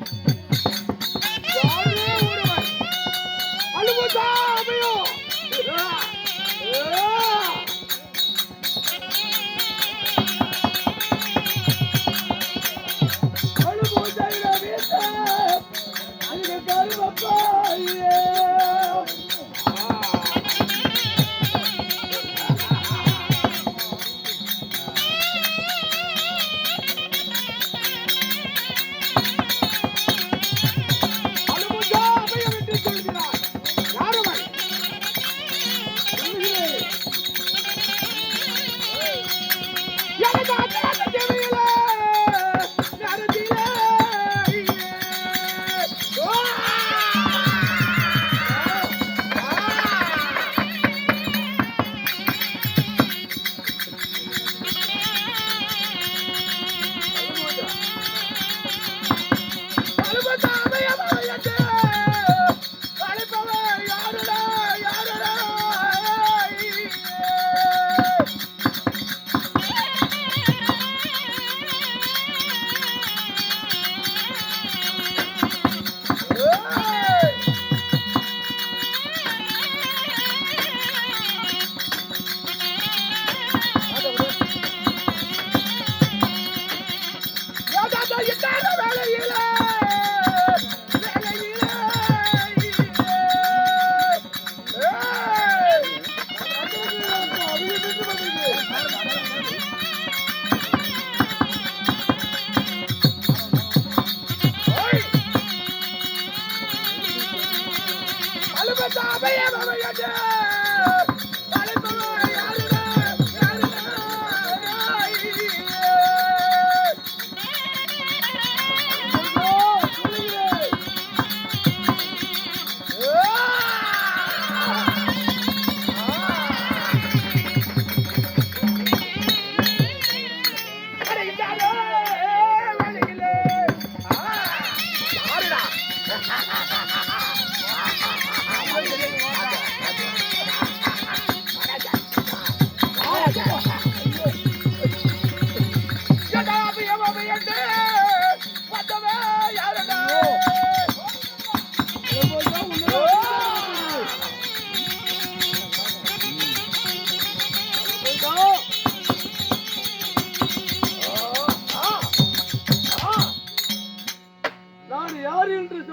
Thank you.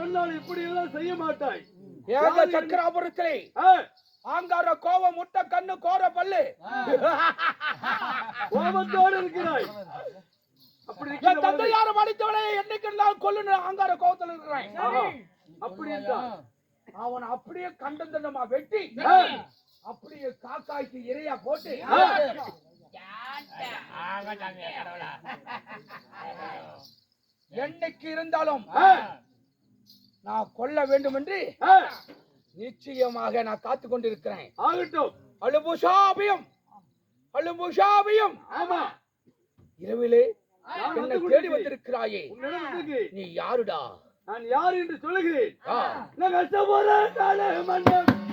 சொன்னால் இப்படி எல்லாம் செய்ய மாட்டாய். ஏக சக்கராபுரத்திலே. ஆங்கார கோவம் முட்டை கண்ணு கோர பல்லு. கோபத்தோடு இருக்கிறாய். அப்படி என் இருக்கிற தந்தை யாரும் அடித்தவனை என்னைக்கு நான் கொல்லுன்னு ஆங்கார கோவத்தில் இருக்கிறேன். அப்படி என்றால் அவன் அப்படியே கண்டந்தனமா வெட்டி அப்படியே காக்காய்க்கு இரையா போட்டு என்னைக்கு இருந்தாலும் நான் கொல்ல வேண்டும் என்று ஆ, நிச்சயமாக நான் காத்து கொண்டிருக்கிறேன். ஆகட்டும். அழுபுஷாபியம் அழுபுஷாபியம் ஆமா. இரவிலே என்னை தேடி. வந்திருக்கிறாயே. நீ யாருடா? நான் யார் என்று சொல்லுகிறேன். நான் கஷ்டப்படுறேன்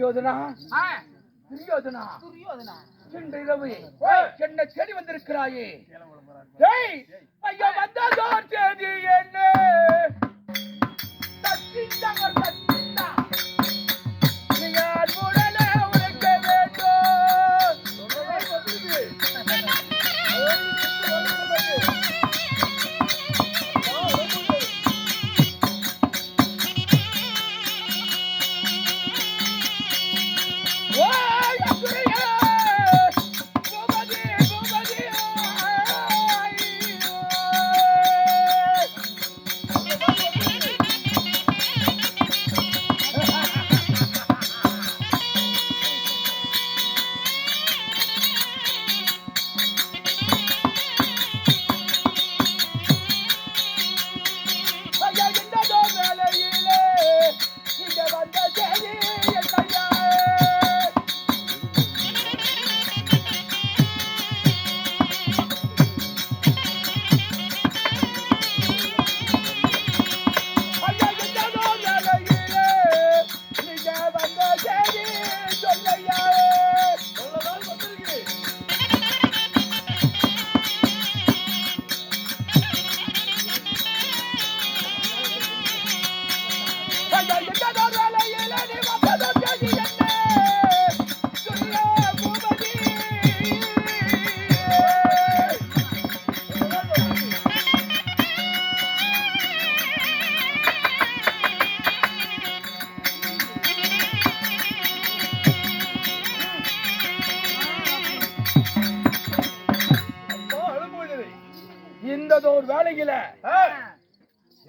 துரியோதனா? துரியோதனா? இன்று இரவு என்னை தேடி வந்திருக்கிறாயே? ஏய், ஐயோ வந்ததோர் தேதி என்ன. நீ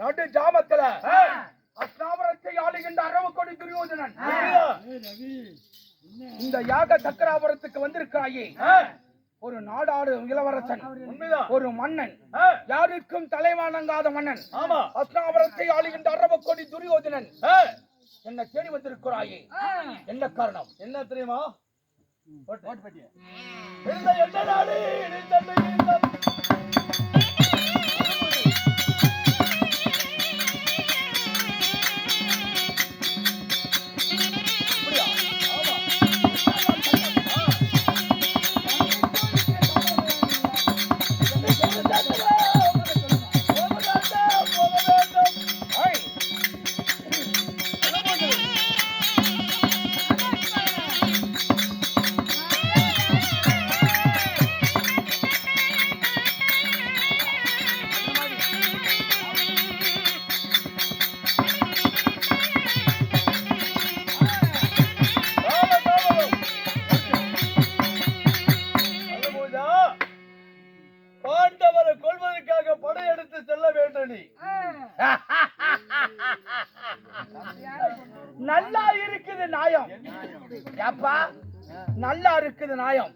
நடு ஜாமத்துல. அஸ்தாபரத்தை ஆளுகின்ற அரவக்கொடி துரியோதனன். இந்த யாக சக்கராபுரத்துக்கு வந்திருக்கிறாயே. ஒரு நாடாடு இளவரசன் ஒரு மன்னன் யாருக்கும் தலைவணங்காத மன்னன் ஆமா. அஸ்தாபரத்தை ஆளுகின்ற அரவக்கொடி துரியோதனன். என்ன தேடி வந்திருக்கிறாயே. என்ன காரணம்? என்ன தெரியுமா? எந்த நாடு?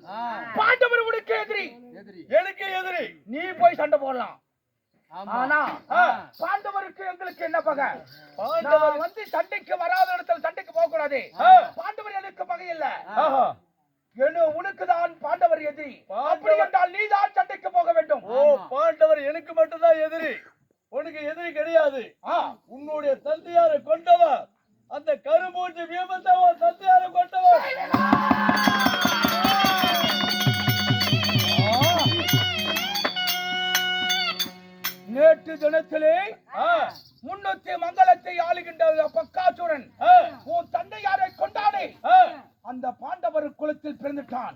நாயம் பாண்டவர் உனக்கு எதிரி. எனக்கு எதிரி. நீ போய் சண்டை போடலாம். ஆனா. பாண்டவருக்கு எங்களுக்கு என்ன பகை? பாண்டவர். வந்து சண்டைக்கு வராத இடத்துல சண்டைக்கு போக கூடாது. பாண்டவர் எனக்கு பகை இல்ல. ஆஹா. என்ன உனக்கு தான் பாண்டவர் எதிரி. அப்படி என்றால் நீ தான் சண்டைக்கு போக வேண்டும். ஓ பாண்டவர் எனக்கு மட்டும்தான் எதிரி. உனக்கு எதிரி கிடையாது. உன்னுடைய தந்தையாரை கொண்டவர் அந்த கருமூஞ்சி வீமத்தவன் தந்தையாரை கொண்டவர் ஆ, முன்னூத்தி மங்களத்தை ஆளுகின்ற பக்காசுரன் உன் தந்தையாரை கொண்டாடே. அந்த பாண்டவர் குலத்தில் பிறந்துட்டான்.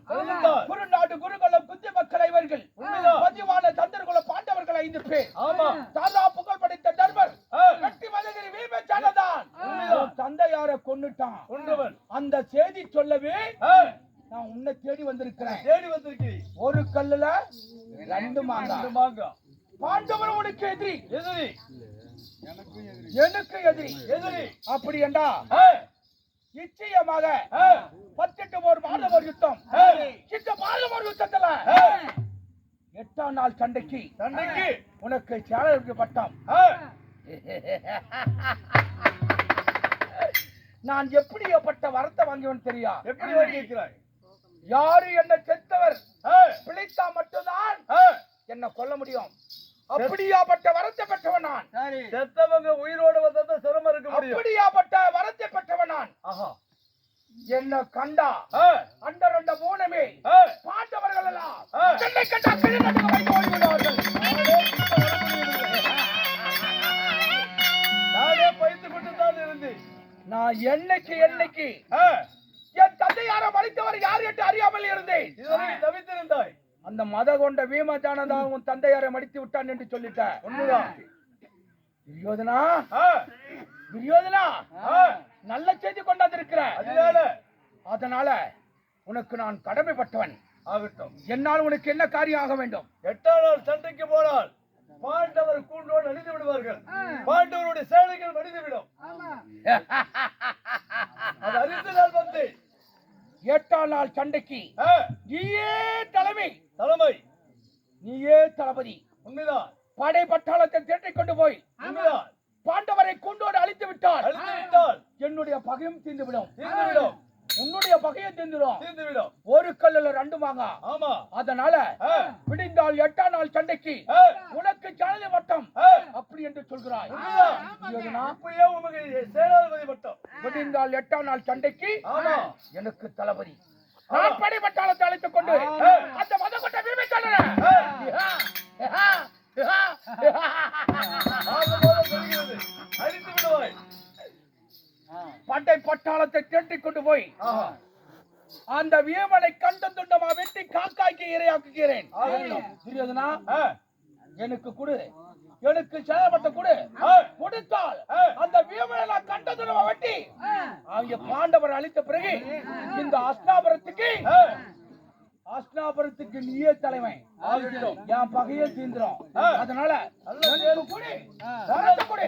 குருநாடு குருகுலம் குந்தி மக்கள் உண்மைதான். பதிவான தந்தர்குல பாண்டவர்கள் ஐந்து பேர் ஆமா. தாரா புகழ் படைத்த தர்மர் வெற்றி மதகிரி வீமச்சானதான். தந்தையாரை கொன்னுட்டான். கொண்டவன் அந்த செய்தி சொல்லவே நான் உன்னை தேடி வந்திருக்கிறேன். தேடி வந்திருக்கிறீ ஒரு கல்லுல ரெண்டு மாங்காய் பாண்டவர் உனக்கு எதிரி. எதிரி. எனக்கு எதிரி. எதிரி. அப்படி என்றா நிச்சயமாக பத்தெட்டு ஒரு மாதவர் யுத்தம். இந்த மாதவர் யுத்தத்துல ஆ, எட்டாம் நாள் சண்டைக்கு சண்டைக்கு. உனக்கு சேலருக்கு பட்டம். நான் எப்படிப்பட்ட வரத்தை வாங்கியவன் தெரியா? எப்படி வாங்கியிருக்கிறாய்? யாரு என்ன செத்தவர்? பிழைத்தா மட்டும்தான் என்ன கொல்ல முடியும். அப்படியாப்பட்ட வரத்தை பெற்றவன் நான். செத்தவங்க உயிரோட வந்தா சிரமம் இருக்க முடியும். அப்படியாப்பட்ட வரத்தை பெற்றவன் நான். ஆஹா. என்ன கண்டா? அந்த ரெண்டு மூணுமே பாண்டவர்கள் எல்லாம். என்னை கண்டா கிழக்கு வைத்து ஓடிவிடுவார்கள் நானே பைத்துக் கொண்டு தான் இருந்தேன். நான் என்னைக்கு என்னைக்கு என் தந்தையாரை மறைத்தவர் யார் என்று அறியாமல் இருந்தேன். இதுவரை தவித்திருந்தாய். அந்த மத கொண்ட பீமஜானதா உன் தந்தையாரை மடித்து விட்டான் என்று சொல்லிட்ட. உண்மைதான். துரியோதனா? ஆ, துரியோதனா? ஆ, நல்ல செய்தி கொண்டாந்திருக்கிற. அதனால அதனால உனக்கு நான் கடமைப்பட்டவன். ஆகட்டும். என்னால் உனக்கு என்ன காரியம் ஆக வேண்டும்? எட்டாம் நாள் சண்டைக்கு போனால் பாண்டவர் கூண்டோடு அழிந்து விடுவார்கள். பாண்டவருடைய சேனைகள் மடிந்துவிடும் அது அறிந்து நான் வந்தேன் எட்டாம் நாள் சண்டைக்கு ஆ, நீயே தலைமை நீயே தளபதி உண்மைதான் படை பட்டாளத்தை திரட்டிக் கொண்டு போய் உண்மைதான் பாண்டவரை கொண்டோடு அழித்து விட்டால் அழித்து விட்டால் என்னுடைய பகையும் தீர்ந்துவிடும் தீர்ந்துவிடும் உன்னுடைய பகையும் தீர்ந்துடும் தீர்ந்துவிடும் ஒரு கல்லுல ரெண்டு மாங்கா ஆமா விடிந்தால் எட்டாம் நாள் சண்டைக்கு உனக்கு ஜனதி வட்டம். அப்படி என்று சொல்கிறாய். சேனாதிபதி எட்டாம் நாள் சண்டைக்கு எனக்கு தளபதி. நான் படை பட்டாளத்தை அழைத்துக் கொண்டு. அந்த மத கொண்ட ஆகமோதம் பெறுகிறது. அழித்து விடுவாய் படை பட்டாளத்தை திரட்டிக் கொண்டு போய் அந்த வீமனை கண்ட துண்டமா வெட்டி காக்காய்க்கு இரையாக்குகிறேன். துரியோதனா எனக்கு கொடு. எனக்கு சேதப்பட்ட கொடு. கொடுத்தால். அந்த வீமனை நான் கண்ட துண்டமா வெட்டி அவங்க பாண்டவர் அழித்த பிறகு இந்த அஸ்னாபுரத்துக்கு பட்டத்துக்கு நீயே தலைவன் ஆகட்டும். என் பகையே தீந்துரும். அதனால கொடு. கொடு.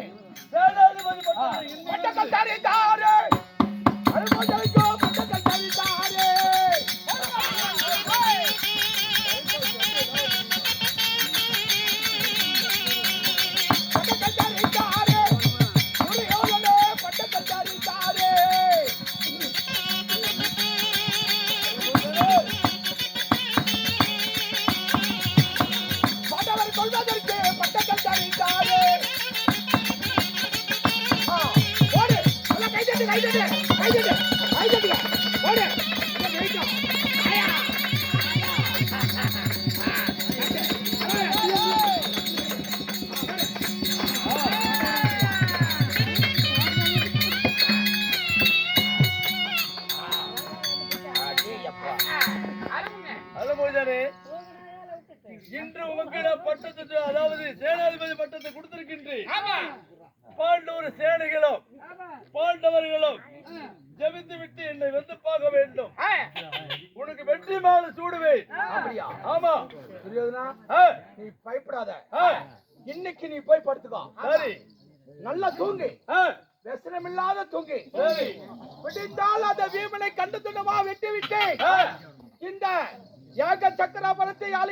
இன்று அதாவது சேனாதிபதி பட்டத்தை கொடுத்திருக்கின்றேன். பாண்டவர் சேனைகளும்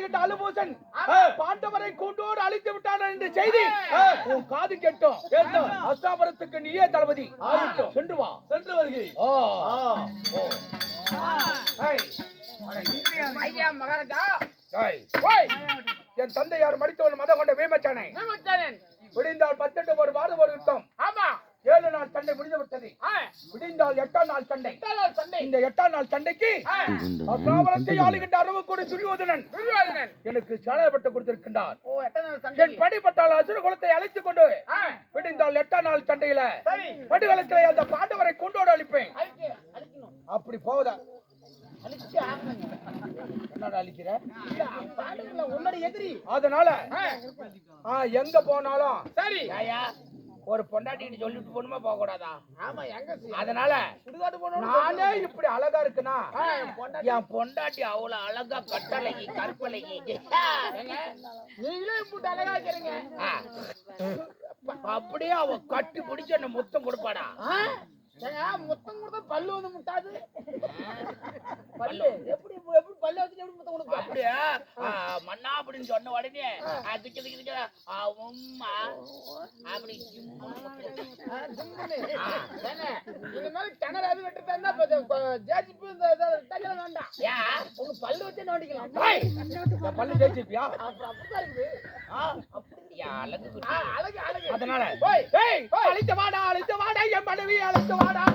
ஆளுகிட்ட அலுபூசன். பாண்டவரை கூண்டோடு அழித்து விட்டான் என்ற செய்தி. உன் காது கேட்டோம். கேட்டோம். அஸ்தாபரத்துக்கு நீயே தளபதி. ஆகட்டும். சென்று வா. சென்று. ஓய். என் தந்தையார் மடித்தவன் மதம் கொண்ட வீமச்சானை. விடிந்தால் பத்தெட்டு ஒரு வாரம் ஒரு யுத்தம். ஏழு நாள் சண்டை முடிந்து விட்டது. விடிந்தால் எட்டாம் நாள் சண்டை. இந்த எட்டாம் நாள் சண்டைக்கு அஸ்தாபரத்தை ஆளுகின்ற அரவு கூட துரியோதனன். எனக்கு சாலைப்பட்டு கொடுத்திருக்கின்றார். என் படிப்பட்டால் அசுர குலத்தை அழைத்துக் கொண்டு விடிந்தால் எட்டாம் நாள் சண்டையில படுகளத்திலே அந்த பாண்டவரை கொண்டோடு அழிப்பேன். அப்படி போவதா? அதனால எங்க போனாலும் சரி. ஒரு பொண்டாட்டின்னு சொல்லிட்டு போகணுமா போக கூடாதா ஆமா எங்க அதனால சுடுகாடு போனோம் நானே இப்படி அழகா இருக்குனா. என் பொண்டாட்டி. அவ்வளவு அழகா கட்டழகி கற்பழகி. நீங்களே இப்படி அழகா இருக்கிறீங்க. அப்படியே அவ கட்டி பிடிச்சு என்ன முத்தம் கொடுப்பாடா. முத்தம் கொடுத்தா பல்லு வந்து முட்டாது? பல்லு எப்படி எப்படி பல்லு வச்சு எப்படி முத்தம் கொடுப்பா? அப்படியே? மன்னா அப்படின்னு சொன்ன உடனே திக்கு திக்கு திக்கு, உம்மா. அப்படி இந்த மாதிரி கிணறு அது வெட்டுறதா ஜேசிபி வேண்டாம். ஏன்? உங்க பல்லு வச்சு நோண்டிக்கலாம். பல்லு அப்புறம் அப்படிதான் இருக்குது அதனால அழைத்து வாடா அழைத்து வாடா என் மனைவி அழைத்து வாடா